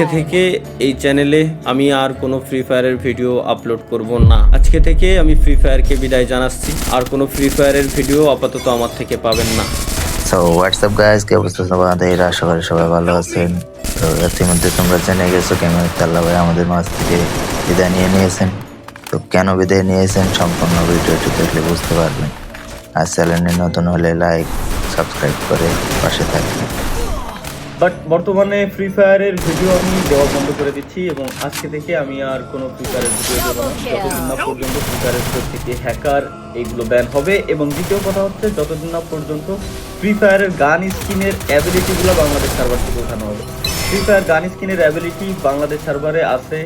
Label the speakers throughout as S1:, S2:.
S1: আজকে থেকে এই চ্যানেলে আমি আর কোনো ফ্রি ফায়ারের ভিডিও আপলোড করব না। আজকে থেকে আমি ফ্রি ফায়ারকে বিদায় জানাচ্ছি। আর কোনো ফ্রি ফায়ারের ভিডিও আপাতত আমার থেকে পাবেন না।
S2: সো হোয়াটসঅ্যাপ গাইজ কি অবস্থা তোমাদের আশা করি সবাই ভালো আছেন। তো, ইতিমধ্যে তোমরা জেনে গেছো কেমন তাল্লা ভাই আমাদের মাঝ থেকে বিদায় নিয়ে নিয়েছেন। তো, কেন বিদায় নিয়েছেন সম্পূর্ণ ভিডিওটি দেখলে বুঝতে পারবেন। আর চ্যানেলে নতুন হলে লাইক সাবস্ক্রাইব করে পাশে থাকবেন।
S1: বাট বর্তমানে ফ্রি ফায়ারের ভিডিও আমি দেওয়া বন্ধ করে দিচ্ছি এবং আজকে থেকে আমি আর কোনো ফ্রি ফায়ারের ভিডিও দেবো না। যতদিন না পর্যন্ত ফ্রি ফায়ারের ভিতর থেকে হ্যাকার এইগুলো ব্যান হবে এবং দ্বিতীয় কথা হচ্ছে যতদিন না পর্যন্ত ফ্রি ফায়ারের গান স্কিনের অ্যাবিলিটিগুলো বাংলাদেশ সার্ভার থেকে ওঠানো হবে। ফ্রি ফায়ার গান স্কিনের অ্যাবিলিটি বাংলাদেশ সার্ভারে আছে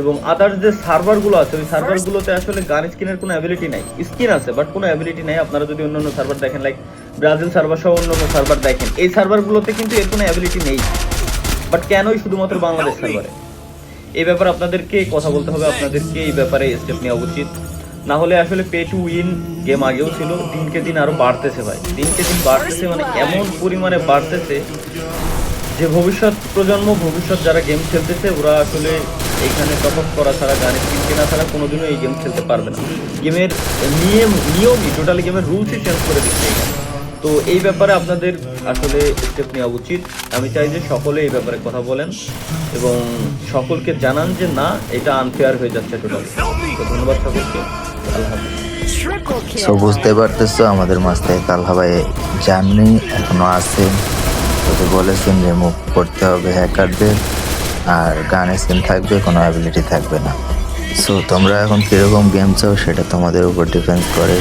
S1: এবং আদার্স যে সার্ভারগুলো আছে ওই সার্ভারগুলোতে আসলে গান স্কিনের কোনো অ্যাবিলিটি নাই। স্কিন আছে বাট কোনো অ্যাবিলিটি নাই। আপনারা যদি অন্য অন্য সার্ভার দেখেন লাইক ব্রাজিল সার্ভার সহ অন্য অন্য সার্ভার দেখেন। এই সার্ভারগুলোতে কিন্তু এর কোনো অ্যাবিলিটি নেই। বাট কেনই শুধুমাত্র বাংলাদেশ সার্ভারে এই ব্যাপারে আপনাদেরকে কথা বলতে হবে আপনাদেরকে এই ব্যাপারে স্টেপ নেওয়া উচিত। না হলে আসলে পে টু উইন গেম আগেও ছিল দিনকে দিন আরও বাড়তেছে ভাই। দিনকে দিন বাড়তেছে মানে এমন পরিমাণে বাড়তেছে যে ভবিষ্যৎ প্রজন্ম ভবিষ্যৎ যারা গেম খেলতেছে ওরা আসলে এখানে টপ আপ করা ছাড়া গানের স্কিন কেনা ছাড়া কোনোদিনও এই গেম খেলতে পারবে না। গেমের নিয়ম নিয়মই টোটালি গেমের রুলসই চেঞ্জ করে দিচ্ছে এখানে তো এই ব্যাপারে আপনাদের আসলে স্টেপ নেওয়া উচিত। আমি চাই যে সকলে এই ব্যাপারে কথা বলেন এবং সকলকে জানান যে না, এটা আনফেয়ার হয়ে যাচ্ছে টোটালি তো ধন্যবাদ সকলকে।
S2: সো বুঝতে পারতেছো, আমাদের মাঝ থেকে তাল্লা ভাই যাননি এখনও আছে। তোকে বলেছেন রিমুভ করতে হবে হ্যাকারদের আর গান স্কিন থাকবে, কোনো অ্যাবিলিটি থাকবে না। সো তোমরা এখন কীরকম গেম চাও, সেটা তোমাদের উপর ডিপেন্ড করে।